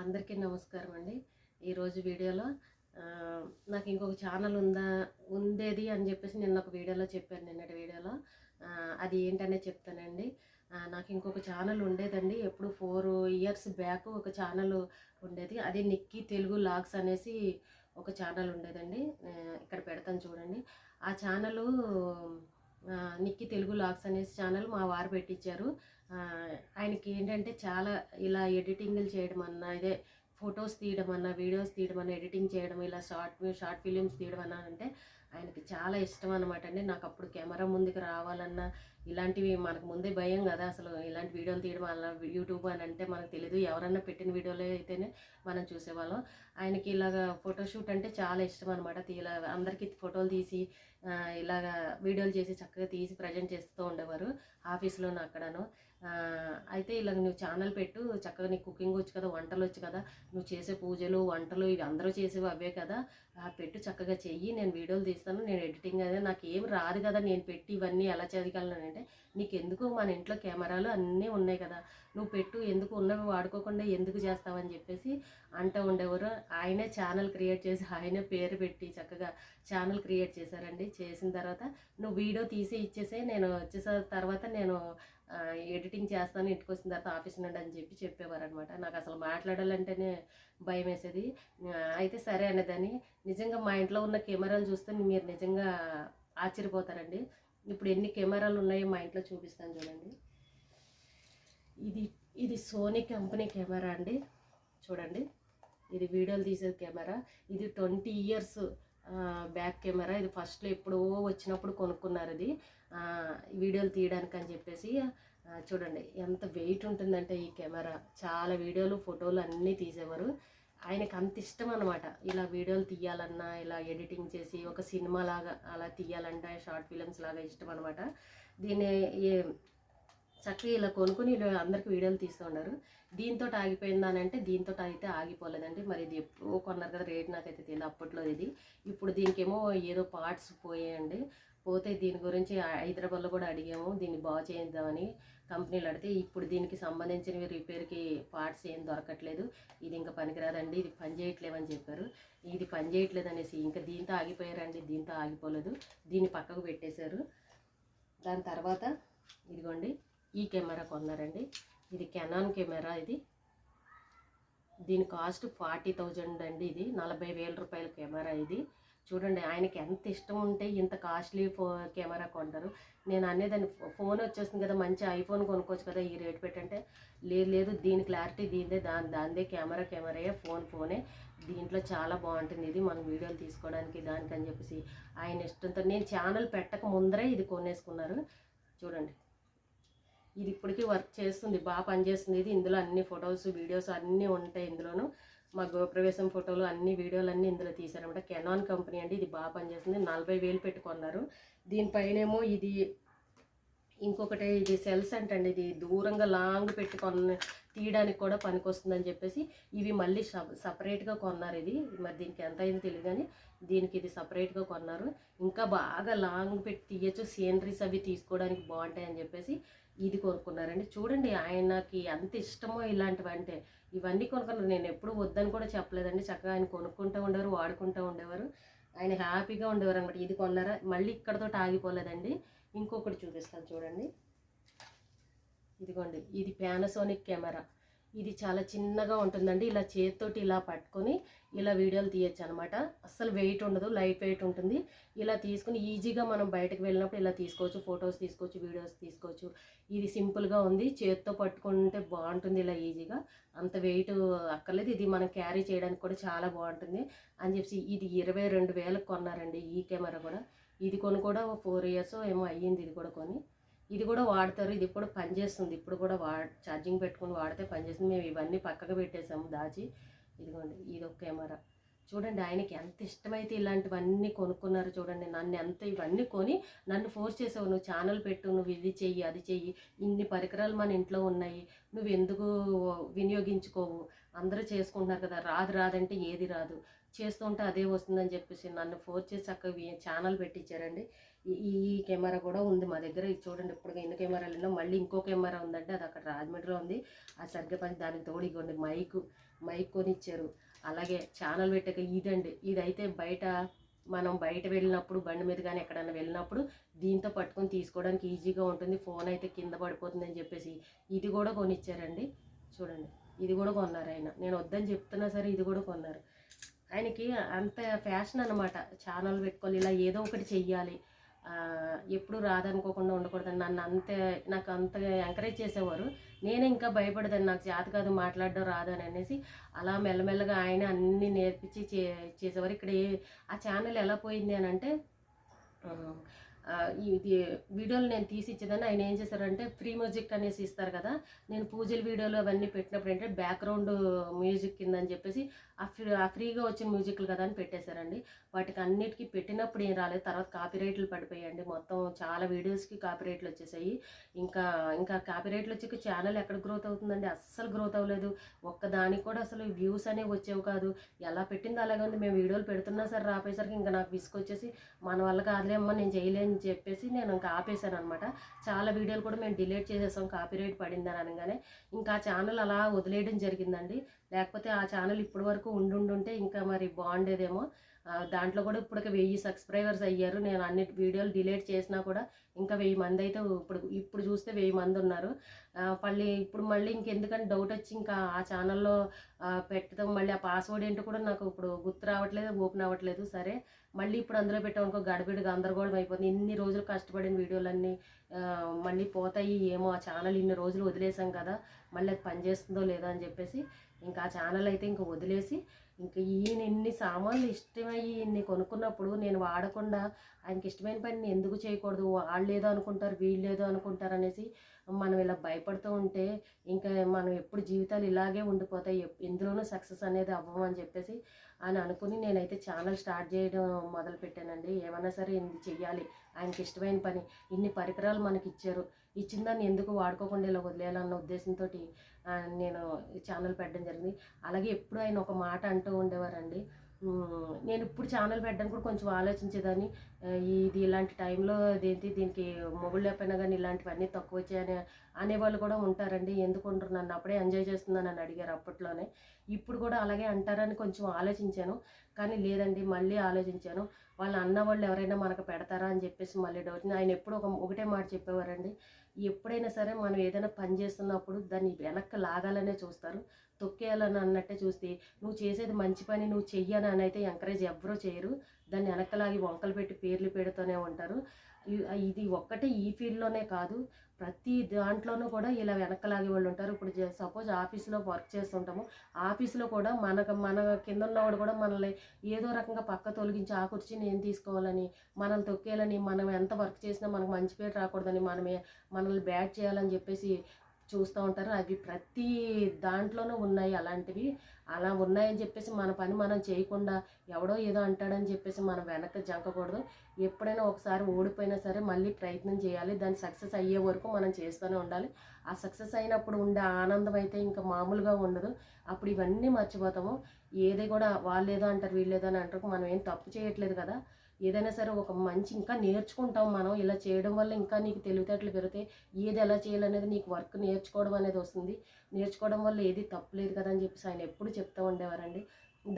అందరికీ నమస్కారం అండి. ఈరోజు వీడియోలో నాకు ఇంకొక ఛానల్ ఉందా ఉండేది అని చెప్పేసి నిన్న ఒక వీడియోలో చెప్పాను నిన్నటి వీడియోలో. అది ఏంటనే చెప్తానండి. నాకు ఇంకొక ఛానల్ ఉండేదండి. ఎప్పుడు ఫోర్ ఇయర్స్ బ్యాక్ ఒక ఛానల్ ఉండేది. అది నిక్కీ తెలుగు లాగ్స్ అనేసి ఒక ఛానల్ ఉండేదండి. ఇక్కడ పెడతాను చూడండి. ఆ ఛానల్ నిక్కి తెలుగు లాగ్స్ అనేసి ఛానల్ మా వారు పెట్టించారు ఆయనకి ఏంటంటే చాలా ఇలా ఎడిటింగ్లు చేయడం అన్నా ఇదే ఫొటోస్ తీయడం అన్నా వీడియోస్ తీయడం అన్నా ఎడిటింగ్ చేయడం ఇలా షార్ట్ షార్ట్ ఫిలిమ్స్ తీయడం అన్నా అంటే ఆయనకి చాలా ఇష్టం అనమాట అండి. నాకు అప్పుడు కెమెరా ముందుకు రావాలన్నా ఇలాంటివి మనకు ముందే భయం కదా అసలు. ఇలాంటి వీడియోలు తీయడం అలా యూట్యూబ్ అని అంటే మనకు తెలియదు ఎవరన్నా పెట్టిన వీడియోలు అయితేనే మనం చూసేవాళ్ళం. ఆయనకి ఇలాగ ఫోటోషూట్ అంటే చాలా ఇష్టం అనమాట ఇలా అందరికీ ఫోటోలు తీసి ఇలాగా వీడియోలు చేసి చక్కగా తీసి ప్రజెంట్ చేస్తూ ఉండేవారు. ఆఫీస్లోనూ అక్కడను. అయితే ఇలాగ నువ్వు ఛానల్ పెట్టు చక్కగా నీకు కుకింగ్ వచ్చు కదా వంటలు వచ్చు కదా నువ్వు చేసే పూజలు వంటలు ఇవి అందరూ చేసేవి అవే కదా పెట్టు చక్కగా చెయ్యి నేను వీడియోలు తీస్తాను నేను ఎడిటింగ్ అదే నాకు ఏం రాదు కదా నేను పెట్టి ఇవన్నీ ఎలా చదవగలను అంటే నీకు ఎందుకు మన ఇంట్లో కెమెరాలు అన్నీ ఉన్నాయి కదా నువ్వు పెట్టు ఎందుకు ఉన్నవి వాడుకోకుండా ఎందుకు చేస్తావని చెప్పేసి అంటూ ఉండేవారు. ఆయనే ఛానల్ క్రియేట్ చేసి ఆయనే పేరు పెట్టి చక్కగా ఛానల్ క్రియేట్ చేశారండి. చేసిన తర్వాత నువ్వు వీడియో తీసి ఇచ్చేసే నేను వచ్చేసిన తర్వాత నేను ఎడిటింగ్ చేస్తాను ఇంటికి వచ్చిన తర్వాత ఆఫీస్ నుండి అని చెప్పి చెప్పేవారనమాట నాకు అసలు మాట్లాడాలంటేనే భయం వేసేది. అయితే సరే అనేదాన్ని. నిజంగా మా ఇంట్లో ఉన్న కెమెరాలు చూస్తే మీరు నిజంగా ఆశ్చర్యపోతారండి. ఇప్పుడు ఎన్ని కెమెరాలు ఉన్నాయో మా ఇంట్లో చూపిస్తాను చూడండి. ఇది ఇది సోనీ కంపెనీ కెమెరా అండి. చూడండి. ఇది వీడియోలు తీసే కెమెరా. ఇది ట్వంటీ ఇయర్స్ బ్యాక్ కెమెరా. ఇది ఫస్ట్లో ఎప్పుడో వచ్చినప్పుడు కొనుక్కున్నారు ఇది. వీడియోలు తీయడానికి అని చెప్పేసి చూడండి ఎంత వెయిట్ ఉంటుందంటే ఈ కెమెరా. చాలా వీడియోలు ఫోటోలు అన్నీ తీసేవారు. ఆయనకు అంత ఇష్టం అనమాట ఇలా వీడియోలు తీయాలన్నా ఇలా ఎడిటింగ్ చేసి ఒక సినిమా లాగా అలా తీయాలంటే షార్ట్ ఫిలిమ్స్ లాగా ఇష్టం అనమాట దీన్ని చక్కగా ఇలా కొనుక్కొని అందరికి వీడియోలు తీస్తూ ఉన్నారు. దీంతో ఆగిపోయిందా అని అంటే దీంతో అయితే ఆగిపోలేదండి మరి ఇది ఎప్పుడో కొన్నారు కదా రేట్ నాకైతే తెలియదు అప్పట్లో ఇది. ఇప్పుడు దీనికేమో ఏదో పార్ట్స్ పోయాయండి. పోతే దీని గురించి హైదరాబాద్లో కూడా అడిగాము. దీన్ని బాగు చేద్దామని కంపెనీలు అడిగితే ఇప్పుడు దీనికి సంబంధించినవి రిపేర్కి పార్ట్స్ ఏం దొరకట్లేదు. ఇది ఇంకా పనికిరాదండి. ఇది పనిచేయట్లేదని చెప్పారు. ఇది పని చేయట్లేదు అనేసి ఇంకా దీంతో ఆగిపోయారండి. దీంతో ఆగిపోలేదు. దీన్ని పక్కకు పెట్టేశారు. దాని తర్వాత ఇదిగోండి ఈ కెమెరా కొన్నారండి. ఇది కెనాన్ కెమెరా ఇది. దీని కాస్ట్ ఫార్టీ థౌజండ్ అండి ఇది. నలభై వేల రూపాయల కెమెరా ఇది. చూడండి ఆయనకి ఎంత ఇష్టం ఉంటే ఇంత కాస్ట్లీ ఫో కెమెరా కొంటారు. నేను అనేదాన్ని ఫో- ఫోన్ వచ్చేస్తుంది కదా మంచి ఐఫోన్ కొనుక్కోవచ్చు కదా ఈ రేట్ పెట్టంటే. లేదు లేదు దీని క్లారిటీ దీనిదే దాని దానిదే కెమెరా కెమెరాయే ఫోన్ ఫోనే. దీంట్లో చాలా బాగుంటుంది ఇది మనం వీడియోలు తీసుకోవడానికి దానికి అని చెప్పేసి ఆయన ఇష్టంతో. నేను ఛానల్ పెట్టక ముందరే ఇది కొనేసుకున్నారు. చూడండి. ఇది ఇప్పటికీ వర్క్ చేస్తుంది బాగా పనిచేస్తుంది ఇది. ఇందులో అన్ని ఫొటోస్ వీడియోస్ అన్నీ ఉంటాయి ఇందులోనూ. మా గృహప్రవేశం ఫోటోలు అన్ని వీడియోలు అన్నీ ఇందులో తీశారనమాట కెనాన్ కంపెనీ అండి ఇది బాగా పనిచేస్తుంది. నలభై వేలు పెట్టుకున్నారు. దీనిపైనేమో ఇది ఇంకొకటి ఇది సెల్స్ అంటండి ఇది దూరంగా లాంగ్ పెట్టుకొని తీయడానికి కూడా పనికొస్తుందని చెప్పేసి ఇవి మళ్ళీ సపరేట్గా కొన్నారు ఇది. మరి దీనికి ఎంత అయిందో తెలియదు కానీ దీనికి ఇది సపరేట్గా కొన్నారు. ఇంకా బాగా లాంగ్ పెట్టి తీయచ్చు. సీనరీస్ అవి తీసుకోవడానికి బాగుంటాయి అని చెప్పేసి ఇది కొనుక్కున్నారండి చూడండి ఆయనకి ఎంత ఇష్టమో ఇలాంటివి అంటే ఇవన్నీ కొనుక్కున్నారు. నేను ఎప్పుడు వద్దని కూడా చెప్పలేదండి. చక్కగా ఆయన కొనుక్కుంటూ ఉండేవారు వాడుకుంటూ ఉండేవారు. ఆయన హ్యాపీగా ఉండేవారు అనమాట ఇది కొన్నారా? మళ్ళీ ఇక్కడతో ఆగిపోలేదండి. ఇంకొకటి చూపిస్తాను చూడండి. ఇదిగోండి. ఇది పానాసోనిక్ కెమెరా. ఇది చాలా చిన్నగా ఉంటుందండి. ఇలా చేతితోటి ఇలా పట్టుకొని ఇలా వీడియోలు తీయచ్చు అనమాట అస్సలు వెయిట్ ఉండదు లైట్ వెయిట్ ఉంటుంది. ఇలా తీసుకుని ఈజీగా మనం బయటకు వెళ్ళినప్పుడు ఇలా తీసుకోవచ్చు ఫొటోస్ తీసుకోవచ్చు వీడియోస్ తీసుకోవచ్చు. ఇది సింపుల్గా ఉంది. చేతితో పట్టుకుంటే బాగుంటుంది ఇలా ఈజీగా అంత వెయిట్ అక్కర్లేదు. ఇది మనం క్యారీ చేయడానికి కూడా చాలా బాగుంటుంది అని చెప్పి ఇది ఇరవై రెండు వేలకు కొన్నారండి ఈ కెమెరా కూడా. ఇది కొని కూడా ఫోర్ ఇయర్స్ ఏమో అయ్యింది ఇది కూడా కొని. ఇది కూడా వాడతారు ఇది కూడా పనిచేస్తుంది ఇప్పుడు కూడా వా ఛార్జింగ్ పెట్టుకుని వాడితే పనిచేస్తుంది మేము ఇవన్నీ పక్కకు పెట్టేసాము దాచి. ఇదిగోండి ఇది ఒక కెమెరా. చూడండి ఆయనకి ఎంత ఇష్టమైతే ఇలాంటివన్నీ కొనుక్కున్నారు చూడండి. నన్ను ఎంత ఇవన్నీ కొని నన్ను ఫోర్స్ చేసావు. నువ్వు ఛానల్ పెట్టు నువ్వు ఇది చెయ్యి అది చెయ్యి. ఇన్ని పరికరాలు మన ఇంట్లో ఉన్నాయి. నువ్వు ఎందుకు వినియోగించుకోవు? అందరూ చేసుకుంటున్నారు కదా. రాదు రాదంటే ఏది రాదు. చేస్తుంటే అదే వస్తుందని చెప్పేసి నన్ను ఫోర్స్ చేసి అక్కడ ఛానల్ పెట్టించారండి ఈ ఈ కెమెరా కూడా ఉంది మా దగ్గర. ఇది చూడండి ఇప్పుడు ఎన్ని కెమెరాలు ఉన్నా మళ్ళీ ఇంకో కెమెరా ఉందంటే అది అక్కడ రాజమండ్రిలో ఉంది. అది సరిగ్గా పని దానికి తోడు ఇవ్వండి మైక్ మైక్ కొనిచ్చారు. అలాగే ఛానల్ పెట్టాక ఇదండి. ఇదైతే బయట మనం బయట వెళ్ళినప్పుడు బండి మీద కానీ ఎక్కడైనా వెళ్ళినప్పుడు దీంతో పట్టుకొని తీసుకోవడానికి ఈజీగా ఉంటుంది. ఫోన్ అయితే కింద పడిపోతుందని చెప్పేసి ఇది కూడా కొనిచ్చారండి. చూడండి ఇది కూడా కొన్నారు ఆయన. నేను వద్దని చెప్తున్నా సరే ఇది కూడా కొన్నారు. ఆయనకి అంత ఫ్యాషన్ అనమాట ఛానల్ పెట్టుకోవాలి ఇలా ఏదో ఒకటి చెయ్యాలి. ఎప్పుడు రాదనుకోకుండా ఉండకూడదని నన్ను అంతే నాకు అంత ఎంకరేజ్ చేసేవారు. నేను ఇంకా భయపడదని నాకు చేత కాదు మాట్లాడడం రాదని అనేసి అలా మెల్లమెల్లగా ఆయన అన్ని నేర్పించి చే చేసేవారు. ఇక్కడ ఏ ఆ ఛానల్ ఎలా పోయింది అని అంటే ఇది వీడియోలు నేను తీసి ఇచ్చేదాన్ని. ఆయన ఏం చేశారంటే ఫ్రీ మ్యూజిక్ అనేసి ఇస్తారు కదా నేను పూజల వీడియోలు అవన్నీ పెట్టినప్పుడు ఏంటంటే బ్యాక్గ్రౌండ్ మ్యూజిక్ కింద అని చెప్పేసి ఆ ఫ్రీ ఆ ఫ్రీగా వచ్చిన మ్యూజిక్లు కదా అని పెట్టేశారండి. వాటికి అన్నిటికీ పెట్టినప్పుడు ఏం రాలేదు. తర్వాత కాపీరైట్లు పడిపోయాయండి. మొత్తం చాలా వీడియోస్కి కాపీరైట్లు వచ్చేసాయి. ఇంకా ఇంకా కాపీరైట్లు వచ్చి ఛానల్ ఎక్కడ గ్రోత్ అవుతుందండి? అస్సలు గ్రోత్ అవ్వలేదు. ఒక్కదానికి కూడా అసలు వ్యూస్ అనేవి వచ్చేవి కాదు. ఎలా పెట్టింది అలాగే ఉంది? మేము వీడియోలు పెడుతున్నా సరే రాపేసరికి ఇంకా నాకు విసుకొచ్చేసి మన వల్ల కాదులే అమ్మ నేను చేయలేను చెప్పేసి నేను ఇంకా ఆపేశాను అనమాట చాలా వీడియోలు కూడా మేము డిలీట్ చేసేసాం కాపీరైట్ పడిందని అనగానే. ఇంకా ఆ ఛానల్ అలా వదిలేయడం జరిగిందండి. లేకపోతే ఆ ఛానల్ ఇప్పటి వరకు ఉండుంటే ఇంకా మరి బాగుండేదేమో. దాంట్లో కూడా ఇప్పటికే వెయ్యి సబ్స్క్రైబర్స్ అయ్యారు. నేను అన్ని వీడియోలు డిలీట్ చేసినా కూడా ఇంకా వెయ్యి మంది అయితే ఇప్పుడు ఇప్పుడు చూస్తే వెయ్యి మంది ఉన్నారు. మళ్ళీ ఇప్పుడు మళ్ళీ ఇంకెందుకని డౌట్ వచ్చి ఇంకా ఆ ఛానల్లో పెట్టడం మళ్ళీ ఆ పాస్వర్డ్ ఏంటో కూడా నాకు ఇప్పుడు గుర్తు రావట్లేదు ఓపెన్ అవ్వట్లేదు. సరే మళ్ళీ ఇప్పుడు అందులో పెట్టామనుకో గడబిడి గందరగోళం అయిపోతుంది. ఇన్ని రోజులు కష్టపడిన వీడియోలన్నీ మళ్ళీ పోతాయి ఏమో ఆ ఛానల్ ఇన్ని రోజులు వదిలేసాం కదా మళ్ళీ అది పనిచేస్తుందో లేదో అని చెప్పేసి ఇంకా ఆ ఛానల్ అయితే ఇంకా వదిలేసి ఇంకా ఈయన ఎన్ని సామాన్లు ఇష్టమయ్యి ఇన్ని కొనుక్కున్నప్పుడు నేను వాడకుండా ఆయనకి ఇష్టమైన పని నేను ఎందుకు చేయకూడదు? వాళ్ళు ఏదో అనుకుంటారు వీళ్ళు ఏదో అనుకుంటారు అనేసి మనం ఇలా భయపడుతూ ఉంటే ఇంకా మనం ఎప్పుడు జీవితాలు ఇలాగే ఉండిపోతాయి. ఎందులోనూ సక్సెస్ అనేది అవ్వమని అని చెప్పేసి అని అనుకుని నేనైతే ఛానల్ స్టార్ట్ చేయడం మొదలుపెట్టానండి ఏమైనా సరే ఇది చెయ్యాలి. ఆయనకి ఇష్టమైన పని. ఇన్ని పరికరాలు మనకి ఇచ్చారు. ఇచ్చిన దాన్ని ఎందుకు వాడుకోకుండా ఇలా వదిలేయాలన్న ఉద్దేశంతో నేను ఛానల్ పెట్టడం జరిగింది. అలాగే ఎప్పుడు ఆయన ఒక మాట అంటూ ఉండేవారండి. నేను ఇప్పుడు ఛానల్ పెట్టడానికి కూడా కొంచెం ఆలోచించేదాన్ని. ఇది ఇలాంటి టైంలో ఇదేంటి దీనికి మొబైల్ లేకపోయినా కానీ ఇలాంటివన్నీ తక్కువ వచ్చాయని అనేవాళ్ళు కూడా ఉంటారండి. ఎందుకు ఉంటారు నన్ను అప్పుడే ఎంజాయ్ చేస్తుందని నన్ను అడిగారు అప్పట్లోనే. ఇప్పుడు కూడా అలాగే అంటారని కొంచెం ఆలోచించాను. కానీ లేదండి మళ్ళీ ఆలోచించాను. వాళ్ళ అన్న వాళ్ళు ఎవరైనా మనకు పెడతారా అని చెప్పేసి మళ్ళీ డౌట్ ఆయన ఎప్పుడు ఒక ఒకటే మాట చెప్పేవారండి. ఎప్పుడైనా సరే మనం ఏదైనా పని చేస్తున్నప్పుడు దాన్ని వెనక్కి లాగాలనే చూస్తారు. తొక్కేయాలని అన్నట్టే చూస్తే నువ్వు చేసేది మంచి పని నువ్వు చెయ్యని అని అయితే ఎంకరేజ్ ఎవ్వరూ చేయరు. దాన్ని వెనకలాగి వంకలు పెట్టి పేర్లు పెడుతూనే ఉంటారు. ఇది ఒక్కటే ఈ ఫీల్డ్లోనే కాదు. ప్రతి దాంట్లోనూ కూడా ఇలా వెనకలాగే వాళ్ళు ఉంటారు. ఇప్పుడు సపోజ్ ఆఫీస్లో వర్క్ చేస్తుంటాము. ఆఫీస్లో కూడా మనకు మన కింద ఉన్నవాడు కూడా మనల్ని ఏదో రకంగా పక్క తొలగించి ఆ కుర్చీ నేను తీసుకోవాలని మనం తొక్కేయాలని మనం ఎంత వర్క్ చేసినా మనకు మంచి పేరు రాకూడదని మనమే మనల్ని బ్యాడ్ చేయాలని చెప్పేసి చూస్తూ ఉంటారు. అవి ప్రతి దాంట్లోనూ ఉన్నాయి. అలాంటివి అలా ఉన్నాయని చెప్పేసి మన పని మనం చేయకుండా ఎవడో ఏదో అంటాడని చెప్పేసి మనం వెనక్కి జంకకూడదు. ఎప్పుడైనా ఒకసారి ఓడిపోయినా సరే మళ్ళీ ప్రయత్నం చేయాలి. దాన్ని సక్సెస్ అయ్యే వరకు మనం చేస్తూనే ఉండాలి. ఆ సక్సెస్ అయినప్పుడు ఉండే ఆనందం అయితే ఇంకా మామూలుగా ఉండదు. అప్పుడు ఇవన్నీ మర్చిపోతాము. ఏది కూడా వాళ్ళు ఏదో అంటారు వీళ్ళు ఏదో అని అంటారు. మనం ఏం తప్పు చేయట్లేదు కదా. ఏదైనా సరే ఒక మంచి ఇంకా నేర్చుకుంటాం మనం. ఇలా చేయడం వల్ల ఇంకా నీకు తెలివితేటలు పెరిగితే ఏది ఎలా చేయాలనేది నీకు వర్క్ నేర్చుకోవడం అనేది వస్తుంది. నేర్చుకోవడం వల్ల ఏది తప్పులేదు కదా అని చెప్పేసి ఆయన ఎప్పుడు చెప్తూ ఉండేవారండి.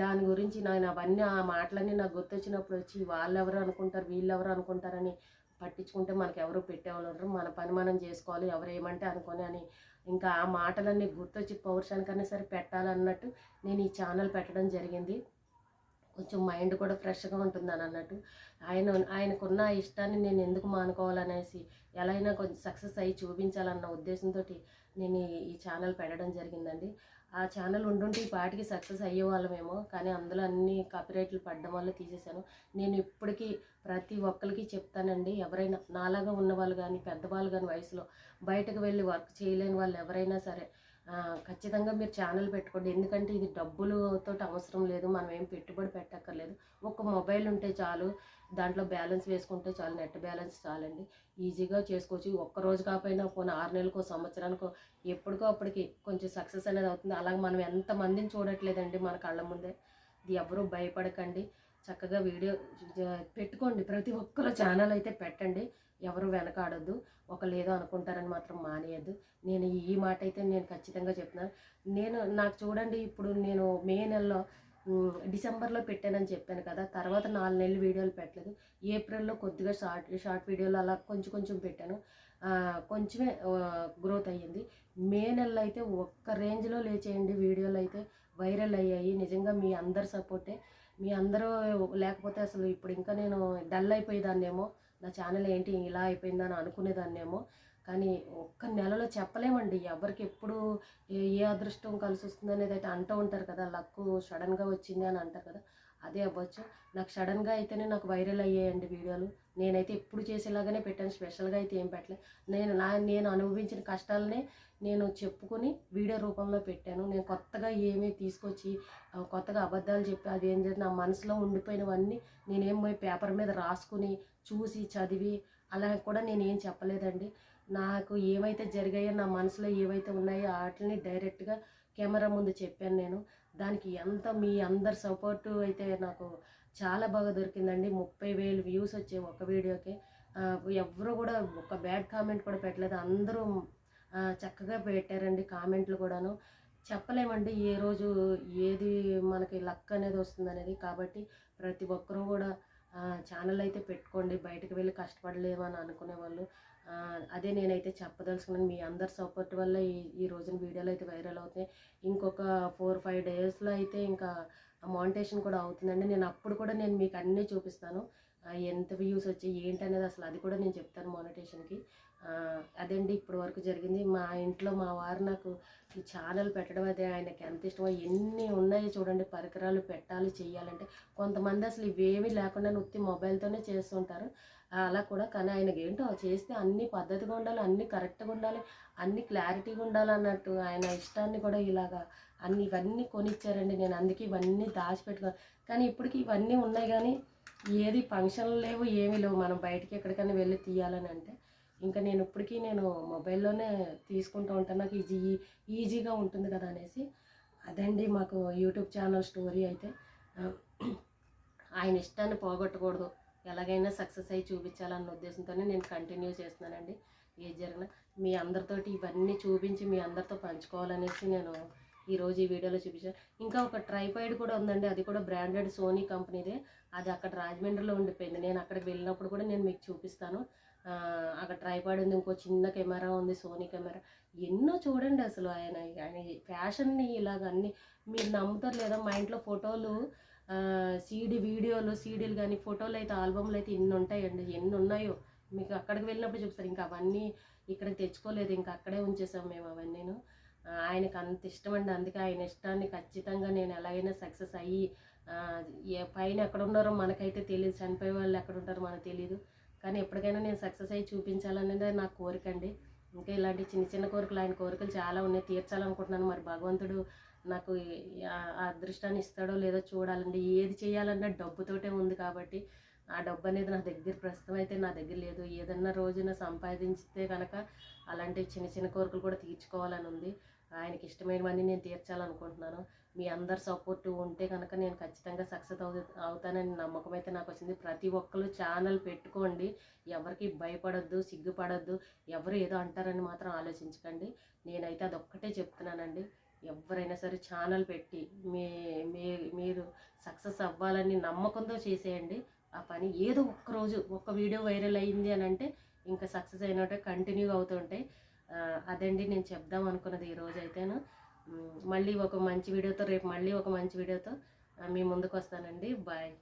దాని గురించి నేను అవన్నీ ఆ మాటలన్నీ నాకు గుర్తొచ్చినప్పుడు వచ్చి వాళ్ళెవరు అనుకుంటారు వీళ్ళెవరు అనుకుంటారని పట్టించుకుంటే మనకు ఎవరు పెట్టేవాళ్ళు ఉండరు. మన పని మనం చేసుకోవాలి ఎవరు ఏమంటే అనుకొని అని ఇంకా ఆ మాటలన్నీ గుర్తొచ్చి పౌరుషానికైనా సరే పెట్టాలన్నట్టు నేను ఈ ఛానల్ పెట్టడం జరిగింది. కొంచెం మైండ్ కూడా ఫ్రెష్గా ఉంటుందని అన్నట్టు. ఆయన ఆయనకున్న ఆ ఇష్టాన్ని నేను ఎందుకు మానుకోవాలనేసి ఎలా అయినా కొంచెం సక్సెస్ అయ్యి చూపించాలన్న ఉద్దేశంతో నేను ఈ- ఛానల్ పెట్టడం జరిగిందండి. ఆ ఛానల్ ఉండుంటే ఈ పాటికి సక్సెస్ అయ్యే వాళ్ళమేమో కానీ అందులో అన్ని కాపీరైట్లు పడడం వల్ల తీసేశాను. నేను ఇప్పటికీ ప్రతి ఒక్కరికి చెప్తానండి ఎవరైనా నాలాగా ఉన్న వాళ్ళు కానీ పెద్దవాళ్ళు కానీ వయసులో బయటకు వెళ్ళి వర్క్ చేయలేని వాళ్ళు ఎవరైనా సరే ఖచ్చితంగా మీరు ఛానల్ పెట్టుకోండి. ఎందుకంటే ఇది డబ్బులతో అవసరం లేదు. మనం ఏం పెట్టుబడి పెట్టక్కర్లేదు. ఒక మొబైల్ ఉంటే చాలు దాంట్లో బ్యాలెన్స్ వేసుకుంటే చాలు నెట్ బ్యాలెన్స్ చాలండి. ఈజీగా చేసుకోవచ్చు. ఒక్క రోజు కాకపోయినా పోనీ ఆరు నెలలకో సంవత్సరానికో ఎప్పటికో అప్పటికి కొంచెం సక్సెస్ అనేది అవుతుంది. అలాగే మనం ఎంతమందిని చూడట్లేదండి మన కళ్ళ ముందే. ఇది ఎవరూ భయపడకండి. చక్కగా వీడియో పెట్టుకోండి. ప్రతి ఒక్కరు ఛానల్ అయితే పెట్టండి. ఎవరు వెనకాడొద్దు. ఒకళ్ళు ఏదో అనుకుంటారని మాత్రం మానేయద్దు. నేను ఈ మాట అయితే నేను ఖచ్చితంగా చెప్తున్నాను. నేను నాకు చూడండి ఇప్పుడు నేను మే నెలలో డిసెంబర్లో పెట్టానని చెప్పాను కదా తర్వాత నాలుగు నెలలు వీడియోలు పెట్టలేదు. ఏప్రిల్లో కొద్దిగా షార్ట్ షార్ట్ వీడియోలు అలా కొంచెం కొంచెం పెట్టాను. కొంచెమే గ్రోత్ అయ్యింది. మే నెలలో అయితే ఒక్క రేంజ్లో లేచేయండి వీడియోలు అయితే. వైరల్ అయ్యాయి. నిజంగా మీ అందరి సపోర్టే. మీ అందరూ లేకపోతే అసలు ఇప్పుడు ఇంకా నేను డల్ అయిపోయేదాన్నేమో. నా ఛానల్ ఏంటి ఇలా అయిపోయిందని అనుకునేదాన్నేమో. కానీ ఒక్క నెలలో చెప్పలేమండి. ఎవరికి ఎప్పుడు ఏ ఏ అదృష్టం కలిసి వస్తుంది అనేది అయితే అంటూ ఉంటారు కదా లక్ సడన్గా వచ్చింది అని అంటారు కదా. అదే అవ్వచ్చు. నాకు సడన్గా అయితేనే నాకు వైరల్ అయ్యాయండి వీడియోలు. నేనైతే ఎప్పుడు చేసేలాగానే పెట్టాను. స్పెషల్గా అయితే ఏం పెట్టలేదు నేను నా నేను అనుభవించిన కష్టాలనే నేను చెప్పుకొని వీడియో రూపంలో పెట్టాను. నేను కొత్తగా ఏమీ తీసుకొచ్చి కొత్తగా అబద్ధాలు చెప్పి అది ఏం చేసి నా మనసులో ఉండిపోయినవన్నీ నేనేమో పేపర్ మీద రాసుకుని చూసి చదివి అలా కూడా నేను ఏం చెప్పలేదండి. నాకు ఏమైతే జరిగాయో నా మనసులో ఏవైతే ఉన్నాయో వాటిని డైరెక్ట్గా కెమెరా ముందు చెప్పాను నేను. దానికి ఎంత మీ అందరి సపోర్టు అయితే నాకు చాలా బాగా దొరికిందండి. ముప్పై వేలు వ్యూస్ వచ్చాయి ఒక వీడియోకి. ఎవరు కూడా ఒక బ్యాడ్ కామెంట్ కూడా పెట్టలేదు. అందరూ చక్కగా పెట్టారండి కామెంట్లు కూడాను. చెప్పలేమండి ఏ రోజు ఏది మనకి లక్ అనేది వస్తుంది అనేది కాబట్టి ప్రతి ఒక్కరూ కూడా ఛానల్ అయితే పెట్టుకోండి. బయటకు వెళ్ళి కష్టపడలేమని అని అనుకునే వాళ్ళు అదే నేనైతే చెప్పదలుచుకున్నాను. మీ అందరి సపోర్ట్ వల్ల ఈ ఈ రోజున వీడియోలు అయితే వైరల్ అవుతాయి ఇంకొక ఫోర్ ఫైవ్ డేస్లో అయితే ఇంకా మానిటేషన్ కూడా అవుతుందండి. నేను అప్పుడు కూడా నేను మీకు అన్నీ చూపిస్తాను. ఎంత వ్యూస్ వచ్చాయి ఏంటి అనేది అసలు అది కూడా నేను చెప్తాను మానిటేషన్కి అదండి ఇప్పటి వరకు జరిగింది. మా ఇంట్లో మా వారు నాకు ఈ ఛానల్ పెట్టడం అయితే ఆయనకి ఎంత ఇష్టమో ఎన్ని ఉన్నాయో చూడండి పరికరాలు పెట్టాలి చేయాలంటే కొంతమంది అసలు ఇవేమీ లేకుండా ఉత్తి మొబైల్తోనే చేస్తుంటారు. అలా కూడా కానీ ఆయనకి ఏంటో చేస్తే అన్ని పద్ధతిగా ఉండాలి అన్ని కరెక్ట్గా ఉండాలి అన్ని క్లారిటీగా ఉండాలి అన్నట్టు ఆయన ఇష్టాన్ని కూడా ఇలాగా అన్ని ఇవన్నీ కొనిచ్చారండి. నేను అందుకే ఇవన్నీ దాచిపెట్టుకో కానీ ఇప్పటికి ఇవన్నీ ఉన్నాయి కానీ ఏది ఫంక్షన్లు లేవు ఏమీ లేవు. మనం బయటికి ఎక్కడికైనా వెళ్ళి తీయాలని అంటే ఇంకా నేను ఇప్పటికీ నేను మొబైల్లోనే తీసుకుంటూ ఉంటాను. నాకు ఈజీ ఈజీగా ఉంటుంది కదా అనేసి అదండి మాకు యూట్యూబ్ ఛానల్ స్టోరీ అయితే. ఆయన ఇష్టాన్ని పోగొట్టకూడదు. ఎలాగైనా సక్సెస్ అయ్యి చూపించాలన్న ఉద్దేశంతోనే నేను కంటిన్యూ చేస్తున్నానండి. ఏది జరిగినా మీ అందరితోటి ఇవన్నీ చూపించి మీ అందరితో పంచుకోవాలనేసి నేను ఈరోజు ఈ వీడియోలో చూపించాను. ఇంకా ఒక ట్రైపాయిడ్ కూడా ఉందండి. అది కూడా బ్రాండెడ్ సోనీ కంపెనీదే. అది అక్కడ రాజమండ్రిలో ఉండిపోయింది. నేను అక్కడికి వెళ్ళినప్పుడు కూడా నేను మీకు చూపిస్తాను. అక్కడ ట్రైపాడ్ ఉంది. ఇంకో చిన్న కెమెరా ఉంది సోనీ కెమెరా. ఎన్నో చూడండి అసలు ఆయన. ఆయన ఫ్యాషన్ని ఇలాగ అన్ని మీరు నమ్ముతారు లేదా? మా ఇంట్లో ఫోటోలు సీడీ వీడియోలు సీడీలు కానీ ఫోటోలు అయితే ఆల్బమ్లు అయితే ఎన్ని ఉంటాయండి? ఎన్ని ఉన్నాయో? మీకు అక్కడికి వెళ్ళినప్పుడు చూపిస్తారు ఇంకా అవన్నీ ఇక్కడికి తెచ్చుకోలేదు. ఇంకా అక్కడే ఉంచేసాం మేము అవన్నీను. ఆ, ఆయనకు అంత ఇష్టం అండి అందుకే ఆయన ఇష్టాన్ని ఖచ్చితంగా నేను ఎలాగైనా సక్సెస్ అయ్యి పైన ఎక్కడ ఉన్నారో మనకైతే తెలియదు చనిపోయే వాళ్ళు ఎక్కడ ఉంటారో మనకు తెలియదు కానీ ఎప్పటికైనా నేను సక్సెస్ అయ్యి చూపించాలనేది నా కోరిక అండి. ఇంకా ఇలాంటి చిన్న చిన్న కోరికలు ఆయన కోరికలు చాలా ఉన్నాయి. తీర్చాలనుకుంటున్నాను. మరి భగవంతుడు నాకు ఆ అదృష్టాన్ని ఇస్తాడో లేదో చూడాలండి. ఏది చేయాలన్నా డబ్బుతోటే ఉంది కాబట్టి ఆ డబ్బు అనేది నా దగ్గర ప్రస్తుతం అయితే నా దగ్గర లేదు. ఏదన్నా రోజున సంపాదించితే కనుక అలాంటి చిన్న చిన్న కోరికలు కూడా తీర్చుకోవాలని ఉంది. ఆయనకి ఇష్టమైనవన్నీ నేను తీర్చాలనుకుంటున్నాను. మీ అందరి సపోర్ట్ ఉంటే కనుక నేను ఖచ్చితంగా సక్సెస్ అవు అవుతానని నమ్మకం అయితే నాకు వచ్చింది. ప్రతి ఒక్కరు ఛానల్ పెట్టుకోండి. ఎవరికి భయపడొద్దు సిగ్గుపడొద్దు ఎవరు ఏదో అంటారని మాత్రం ఆలోచించకండి. నేనైతే అదొక్కటే చెప్తున్నానండి. ఎవరైనా సరే ఛానల్ పెట్టి మీ మీ మీరు సక్సెస్ అవ్వాలని నమ్మకంతో చేసేయండి. ఆ పని ఏదో ఒక్క రోజు ఒక్క వీడియో వైరల్ అయ్యింది అని అంటే ఇంకా సక్సెస్ అయినట్టే కంటిన్యూ అవుతుంటాయి. అదండి నేను చెప్దాం అనుకున్నది ఈ రోజు అయితేను మళ్ళీ ఒక మంచి వీడియోతో రేపు మళ్ళీ ఒక మంచి వీడియోతో మీ ముందుకు వస్తానండి. బాయ్.